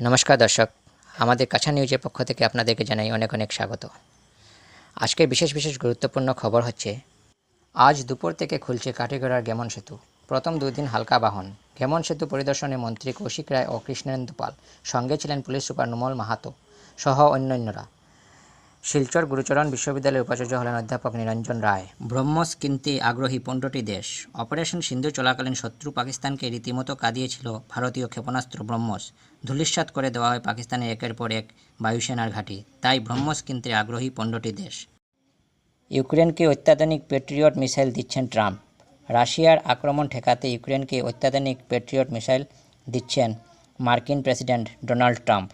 নমস্কার দর্শক। আমাদের কাছা নিউজের পক্ষ থেকে আপনাদেরকে জানাই অনেক অনেক স্বাগত। আজকের বিশেষ বিশেষ গুরুত্বপূর্ণ খবর হচ্ছে, আজ দুপুর থেকে খুলছে কাটিগড়ার গেমন সেতু। প্রথম দুদিন হালকা বাহন। গেমন সেতু পরিদর্শনে মন্ত্রী কৌশিক রায় ও কৃষ্ণেন্দু পাল সঙ্গে ছিলেন পুলিশ সুপার নুমল মাহাতো সহ অন্যান্যরা। শিলচর গুরুচরণ বিশ্ববিদ্যালয়ের উপাচার্য হলেন অধ্যাপক নিরঞ্জন রায়। ব্রহ্মস কিনতে আগ্রহী পনেরোটি দেশ। অপারেশন সিন্ধু চলাকালীন শত্রু পাকিস্তানকে রীতিমতো কাঁদিয়েছিল ভারতীয় ক্ষেপণাস্ত্র ব্রহ্মস। ধূলিসাৎ করে দেওয়া হয় পাকিস্তানের একের পর এক বায়ুসেনার ঘাঁটি। তাই ব্রহ্মস কিনতে আগ্রহী পনেরোটি দেশ। ইউক্রেনকে অত্যাধুনিক পেট্রিয়ট মিসাইল দিচ্ছেন ট্রাম্প। রাশিয়ার আক্রমণ ঠেকাতে ইউক্রেনকে অত্যাধুনিক পেট্রিয়ট মিসাইল দিচ্ছেন মার্কিন প্রেসিডেন্ট ডোনাল্ড ট্রাম্প।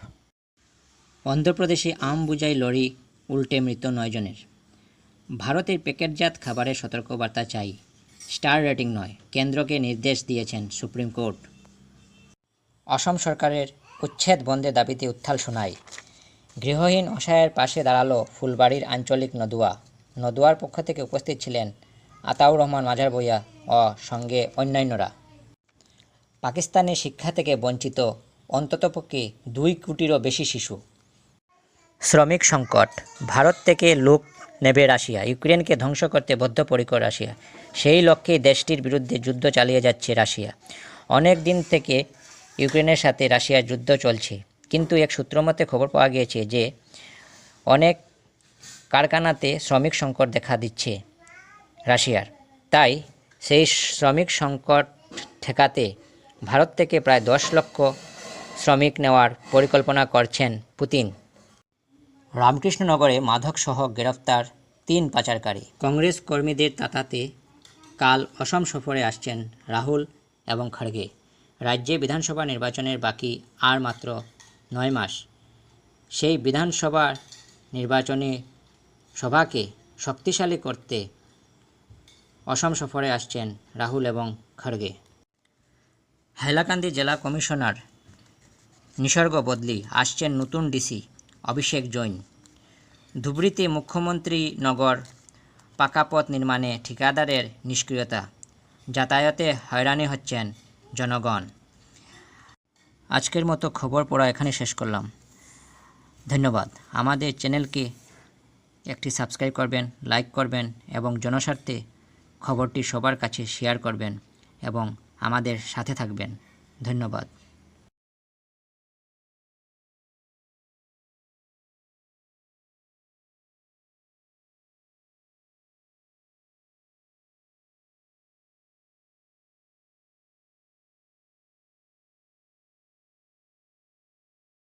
অন্ধ্রপ্রদেশে আম বুঝাই লরি উল্টে মৃত নয় জনের। ভারতের প্যাকেটজাত খাবারের সতর্কবার্তা চাই। স্টার রেটিং নয়, কেন্দ্রকে নির্দেশ দিয়েছেন সুপ্রিম কোর্ট। অসম সরকারের উচ্ছেদ বন্ধে দাবিতে উত্থাল শোনায় গৃহহীন অসহায়ের পাশে দাঁড়াল ফুলবাড়ির আঞ্চলিক নদুয়া। নদুয়ার পক্ষ থেকে উপস্থিত ছিলেন আতাউর রহমান মাঝার বইয়া ও সঙ্গে অন্যান্যরা। পাকিস্তানের শিক্ষা থেকে বঞ্চিত অন্ততপক্ষে দুই কোটিরও বেশি শিশু। শ্রমিক সংকট। ভারত থেকে লোক নেবে রাশিয়া। ইউক্রেনকে ধ্বংস করতে বদ্ধপরিকর রাশিয়া। সেই লক্ষ্যেই দেশটির বিরুদ্ধে যুদ্ধ চালিয়ে যাচ্ছে রাশিয়া। অনেক দিন থেকে ইউক্রেনের সাথে রাশিয়ার যুদ্ধ চলছে। কিন্তু এক সূত্রমতে খবর পাওয়া গিয়েছে যে, অনেক কারখানাতে শ্রমিক সংকট দেখা দিচ্ছে রাশিয়ার। তাই সেই শ্রমিক সংকট ঠেকাতে ভারত থেকে প্রায় দশ লক্ষ শ্রমিক নেওয়ার পরিকল্পনা করছেন পুতিন। রামকৃষ্ণনগরে মাদকসহ গ্রেফতার তিন পাচারকারী। কংগ্রেস কর্মীদের তাতাতে কাল অসম সফরে আসছেন রাহুল এবং খড়গে। রাজ্যে বিধানসভা নির্বাচনের বাকি আর মাত্র নয় মাস। সেই বিধানসভা নির্বাচনী সভাকে শক্তিশালী করতে অসম সফরে আসছেন রাহুল এবং খড়গে। হাইলাকান্দি জেলা কমিশনার নিসর্গ বদলি, আসছেন নতুন ডিসি। অভিষেক জৈন। ধুবড়ীতে মুখ্যমন্ত্রী নগর পাকাপথ নির্মাণে ঠিকাদারের নিষ্ক্রিয়তা, যাতায়াতে হয়রানি হচ্ছেন জনগণ। আজকের মতো খবর পড়া এখানে শেষ করলাম। ধন্যবাদ। আমাদের চ্যানেলকে একটি সাবস্ক্রাইব করবেন, লাইক করবেন এবং জনস্বার্থে খবরটি সবার কাছে শেয়ার করবেন এবং আমাদের সাথে থাকবেন। ধন্যবাদ।